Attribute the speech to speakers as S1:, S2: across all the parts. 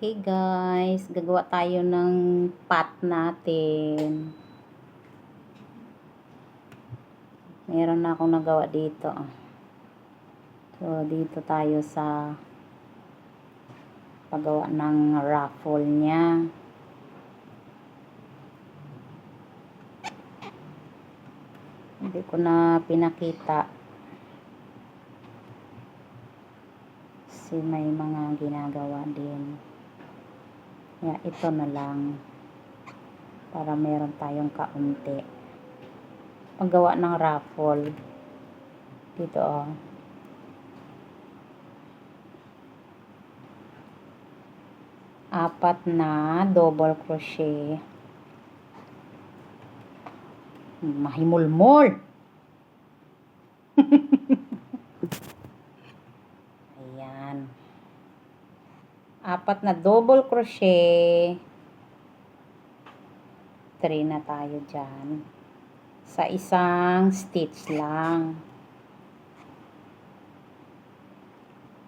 S1: Hey guys, gagawa tayo ng pot natin. Meron na akong nagawa dito. So, dito tayo sa paggawa ng raffle niya. Hindi ko na pinakita. Kasi may mga ginagawa din. Kaya ito na lang. Para meron tayong kaunti. Paggawa ng raffle. Dito oh. Apat na double crochet. Mahimulmol. Ayan. Apat na double crochet. Three na tayo dyan. Sa isang stitch lang.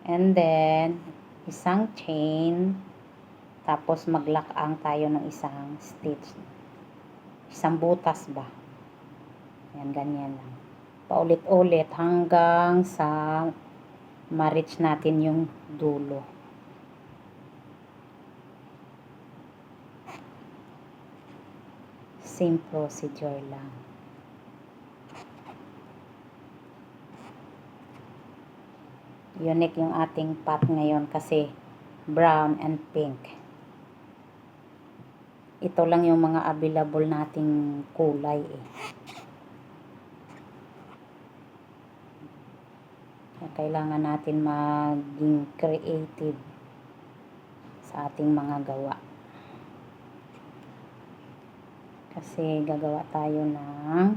S1: And then, isang chain. Tapos maglakang tayo ng isang stitch. Isang butas ba? Ayan, ganyan lang. Paulit-ulit hanggang sa ma-reach natin yung dulo. Same procedure lang. Unique yung ating pot ngayon kasi brown and pink. Ito lang yung mga available nating kulay eh. Kailangan natin maging creative sa ating mga gawa. Kasi gagawa tayo ng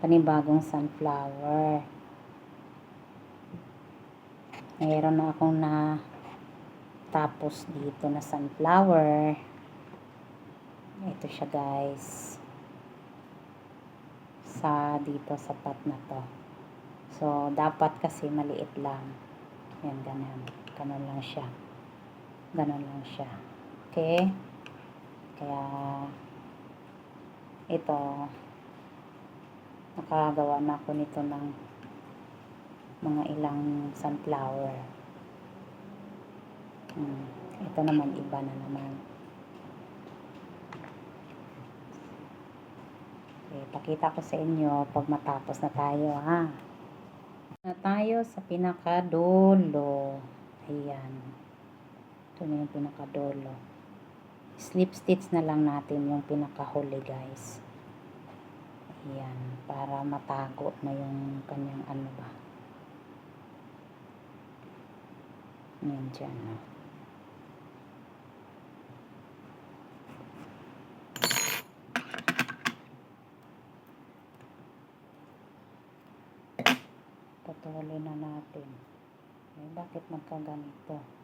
S1: panibagong sunflower. Mayroon na akong na tapos dito na sunflower. Ito siya guys. Sa dito sa pot na to. So, dapat kasi maliit lang. Yan, ganun. Ganun lang siya. Ganun lang siya. Okay? Kaya, ito, nakagawa na ako nito ng mga ilang sunflower. Hmm. Ito naman, iba na naman. Okay, pakita ko sa inyo pag matapos na tayo, ha? Na tayo sa pinakadulo. Ayan. Ito na yung pinakadulo. Slip stitch na lang natin yung pinakahuli, guys. Ayan. Para matago na yung kanyang ano ba. Ayan dyan, no? Patuloy na natin. Eh, bakit magkaganito?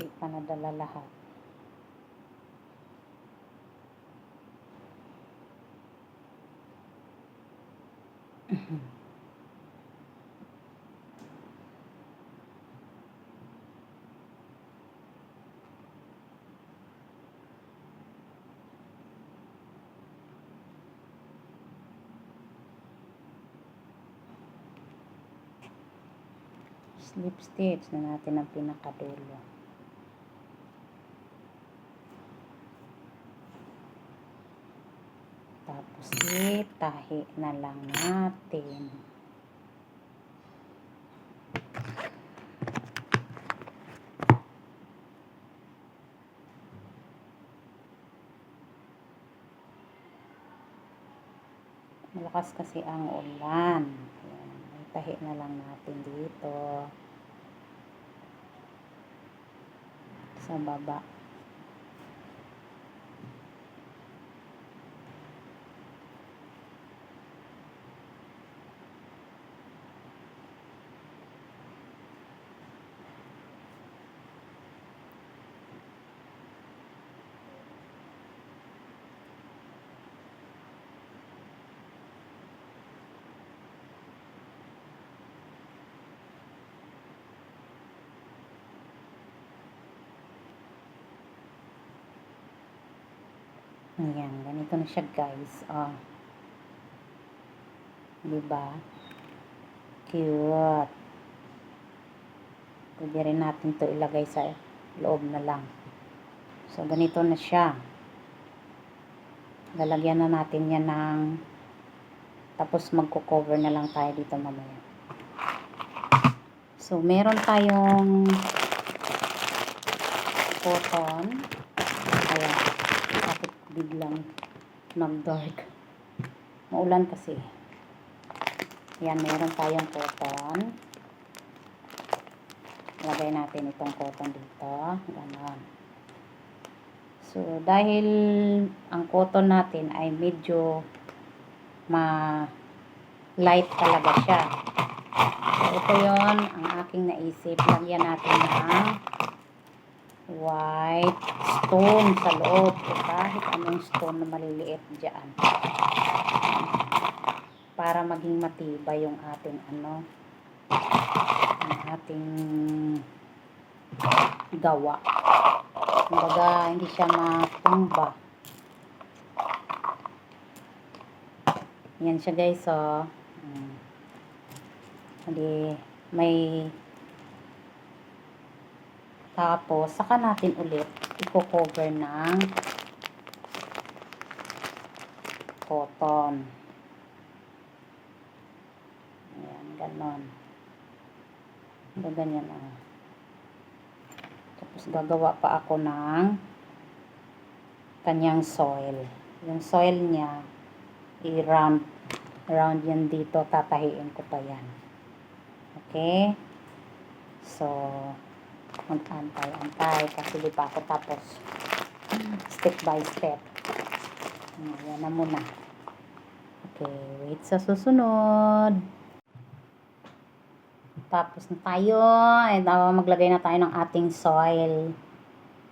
S1: Hindi pa nadala lahat. slip stitch na natin ang pinakadulo. Tapos itahi na lang natin. Malakas kasi ang ulan. Ayan, itahi na lang natin dito. Sa baba. Ayan, ganito na siya guys. Oh. Diba? Cute. Pwede rin natin to ilagay sa loob na lang. So, ganito na siya. Lalagyan na natin yan ng tapos magko-cover na lang tayo dito mamaya. So, meron tayong cotton. Ayan. Biglang nag-dark? Maulan kasi. Ayan, meron tayong cotton. Lagay natin itong cotton dito. Ganon. So, dahil ang cotton natin ay medyo ma light talaga siya. So, ito yon ang aking naisip. Lagyan natin ng white stone sa loob. So, kahit anong stone na maliliit dyan. Para maging matibay yung ating ano, ang ating gawa. Kumbaga, hindi siya matumba. Yan siya guys, so. Mm. Hindi, may tapos, saka natin ulit i-cover ng cotton. Ayan, ganon. Gaganyan ah. Tapos gagawa pa ako ng kanyang soil. Yung soil niya, i-round round yan dito. Tatahiin ko pa yan. Okay? So, mag-antay-antay kasi di pa ako tapos step by step. Ayan na muna. Okay, wait sa susunod. Tapos na tayo. Ay, daw maglagay na tayo ng ating soil.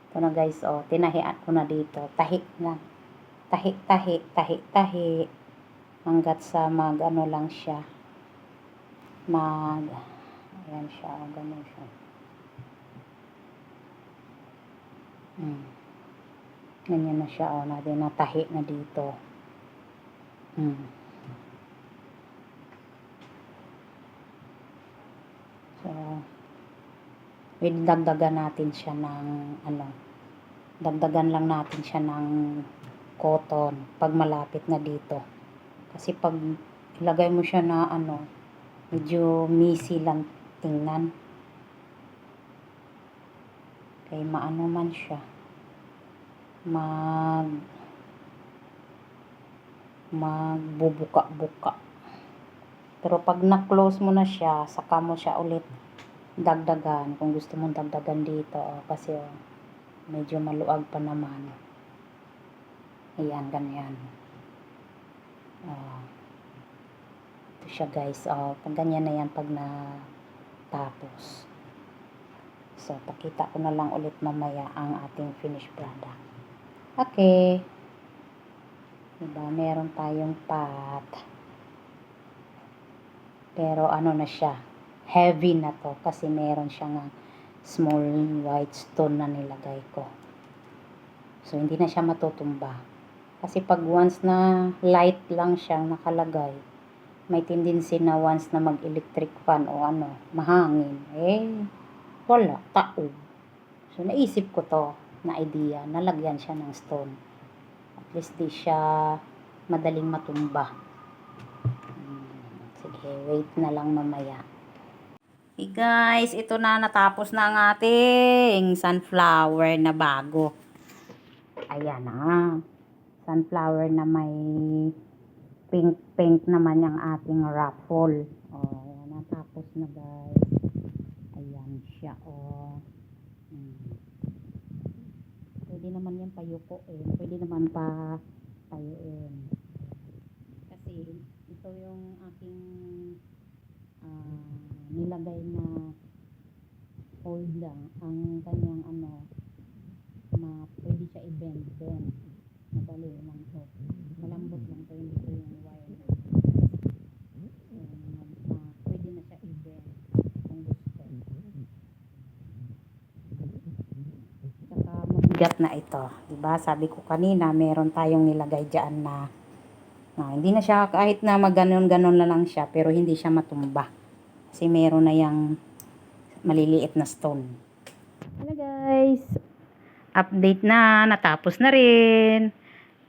S1: Ito na guys, oh. Tinahian ko na dito. Tahi na. Tahi, tahi, tahi, tahi. Hanggat sa mag, ano lang siya. Mag, ayan siya. Oh, ganun siya. Hmm. Ganyan na siya, oh. Natin natahi na dito. Hmm. So, dagdagan natin siya ng, ano, dagdagan lang natin siya ng cotton pag malapit na dito. Kasi pag ilagay mo siya na, ano, medyo messy lang tingnan. Kaya maano man siya. Mag, magbubuka-buka. Pero pag na-close mo na siya, saka mo siya ulit dagdagan. Kung gusto mong dagdagan dito, oh, kasi oh, medyo maluag pa naman. Ayan, ganyan. Oh. Ito siya guys. Oh, pag ganyan na yan pag na tapos. So, pakita ko na lang ulit mamaya ang ating finished product. Okay. Diba, meron tayong pot. Pero ano na siya, heavy na to kasi meron siya nga small white stone na nilagay ko. So, hindi na siya matutumba. Kasi pag once na light lang siyang nakalagay, may tendency na once na mag-electric fan o ano, mahangin, eh, wala, taob. So, naisip ko to na idea, nalagyan siya ng stone. At least di siya madaling matumba. Sige, wait na lang mamaya. Hey guys, ito na natapos na ang ating sunflower na bago. Ayan na. Sunflower na may pink-pink naman yung ating raffle. Oh, natapos na guys. Siya, oh. Hmm. Pwede naman yan payukuin. Pwede naman pa tayuin. Kasi ito yung aking ah, nilagay na hold lang ang kanyang ano na pwede siya i-bend bend madali lang to malambot lang to hindi to yung wire na Yung, ah, pwede na siya i-bend kung gusto saka mag mabigat na ito. Diba? Sabi ko kanina, meron tayong nilagay dyan na na hindi na siya, kahit na maganon-ganon na lang siya, pero hindi siya matumba. Kasi meron na yung maliliit na stone. Hello guys! Update na, natapos na rin.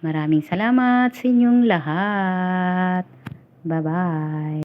S1: Maraming salamat sa inyong lahat. Bye-bye.